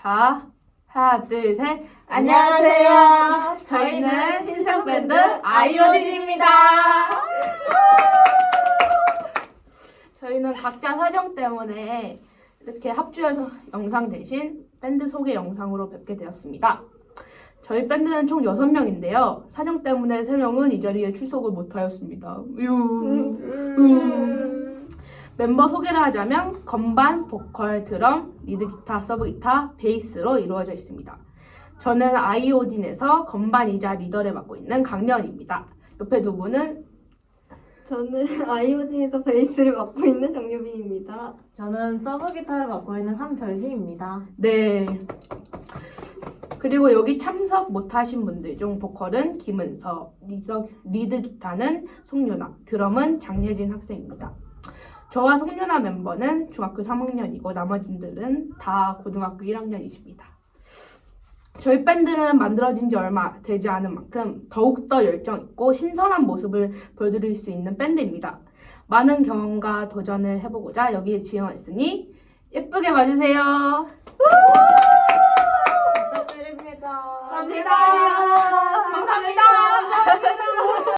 자, 하나, 둘, 셋. 안녕하세요. 저희는 신상 밴드 아이오딘입니다. 저희는 각자 사정 때문에 이렇게 합주해서 영상 대신 밴드 소개 영상으로 뵙게 되었습니다. 저희 밴드는 총 6명인데요. 사정 때문에 3명은 이 자리에 출석을 못하였습니다. 유. 음. 멤버 소개를 하자면 건반, 보컬, 드럼, 리드 기타, 서브 기타, 베이스로 이루어져 있습니다. 저는 아이오딘에서 건반이자 리더를 맡고 있는 강련입니다. 옆에 두 분은 저는 아이오딘에서 베이스를 맡고 있는 정유빈입니다. 저는 서브 기타를 맡고 있는 한별희입니다. 네. 그리고 여기 참석 못하신 분들 중 보컬은 김은서, 리더, 리드 기타는 송유나, 드럼은 장예진 학생입니다. 저와 송윤아 멤버는 중학교 3학년이고 나머지들은 다 고등학교 1학년이십니다. 저희 밴드는 만들어진 지 얼마 되지 않은 만큼 더욱더 열정 있고 신선한 모습을 보여드릴 수 있는 밴드입니다. 많은 경험과 도전을 해보고자 여기에 지원했으니 예쁘게 봐주세요. 감사드립니다. 감사합니다.